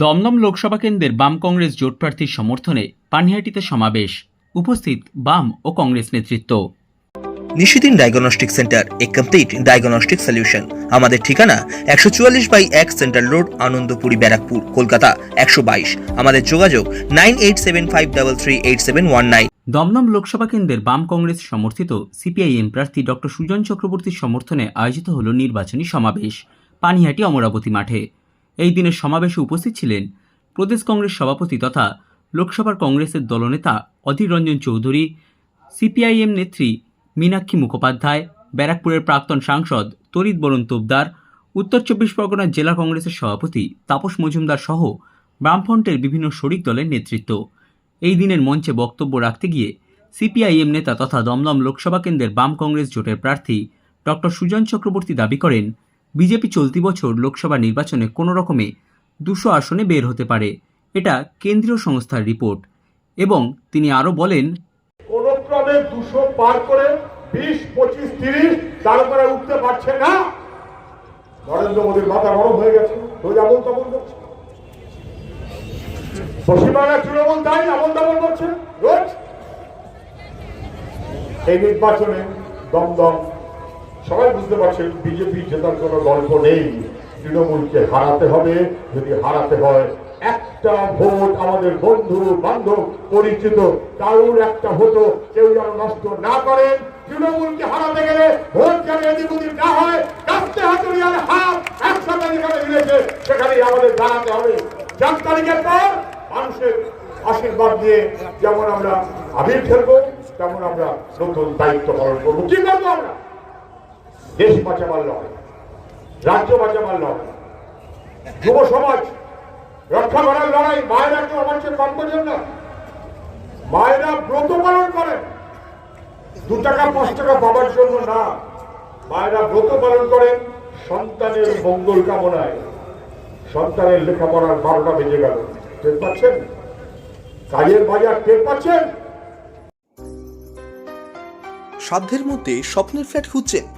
দমদম লোকসভা কেন্দ্রের বাম কংগ্রেস জোট প্রার্থীর সমর্থনে পানিহাটিতে সমাবেশ। উপস্থিত বাম ও কংগ্রেস নেতৃত্ব। Nishidin diagnostic centre a complete diagnostic solution. আমাদের ঠিকানা একশো চুয়াল্লিশ বাই এক সেন্ট্রাল রোড আনন্দপুরি ব্যারাকপুর কলকাতা একশো বাইশ। আমাদের যোগাযোগ nine eight seven five double three eight seven one nine. Dumdum Lok Sabha কেন্দ্রের বাম কংগ্রেস সমর্থিত সিপিআইএম প্রার্থী ডক্টর সুজন চক্রবর্তীর সমর্থনে আয়োজিত হল নির্বাচনী সমাবেশ পানিহাটি অমরাবতী মাঠে। এই দিনের সমাবেশে উপস্থিত ছিলেন প্রদেশ কংগ্রেস সভাপতি তথা লোকসভার কংগ্রেসের দলনেতা অধীর রঞ্জন চৌধুরী, সিপিআইএম নেত্রী মীনাক্ষী মুখোপাধ্যায়, ব্যারাকপুরের প্রাক্তন সাংসদ তরিত বরণ তোপদার, উত্তর চব্বিশ পরগনার জেলা কংগ্রেসের সভাপতি তাপস মজুমদার সহ বামফ্রন্টের বিভিন্ন শরিক দলের নেতৃত্ব। এই দিনের মঞ্চে বক্তব্য রাখতে গিয়ে সিপিআইএম নেতা তথা দমদম লোকসভা কেন্দ্রের বাম কংগ্রেস জোটের প্রার্থী ডক্টর সুজন চক্রবর্তী দাবি করেন বিজেপি চলতি বছর লোকসভা নির্বাচনে কোনো রকমে দুশো আসনে বের হতে পারে, এটা কেন্দ্রীয় সংস্থার রিপোর্ট। এবং তিনি আরও বলেন ক্রমে দুশো পার করে বিশ, পঁচিশ, তিরিশ তারপরে উঠতে পারছে না। নরেন্দ্র মোদীর মাথা গরম হয়ে গেছে করছে। তৃণমূল তাই করছে, রোজ। এই নির্বাচনে দমদম সবাই বুঝতে পারছেন বিজেপি জেতার কোনো গল্প নেই। তৃণমূলকে হারাতে হবে, যদি হারাতে হয়, একটা ভোট আমাদের বন্ধু, বান্ধব, পরিচিত, কারুর একটা ভোটও কেউ যেন নষ্ট না করেন তৃণমূলকে হারাতে গেলে ভোট যেন এদিক ওদিক না হয়, কাস্তে হাতুড়িয়ার হাত একসাথে যেখানে মিলেছে, সেখানেই আমাদের দাঁড়াতে হবে। চার তারিখের পর মানুষের আশীর্বাদ দিয়ে যেমন আমরা আবির খেলব, তেমন আমরা নতুন দায়িত্ব পালন করব। কি করব আমরা? দেশ বাঁচাবার লড়াই রাজ্য বাঁচাবার লড়াই যুব সমাজ, রক্ষা করার লড়াই, মায়েরা কেউ আমার চেয়ে কম করছেন না। মায়েরা ব্রত পালন করেন। দু টাকা, পাঁচ টাকা পাবার জন্য না। মায়েরা ব্রত পালন করেন, সন্তানের মঙ্গল কামনায়। সন্তানের লেখাপড়ার বারোটা বেজে গেল। টের পাচ্ছেন? কাজের বাজার টের পাচ্ছেন? সাধ্যের মধ্যে স্বপ্নের ফ্ল্যাট খুঁজছেন।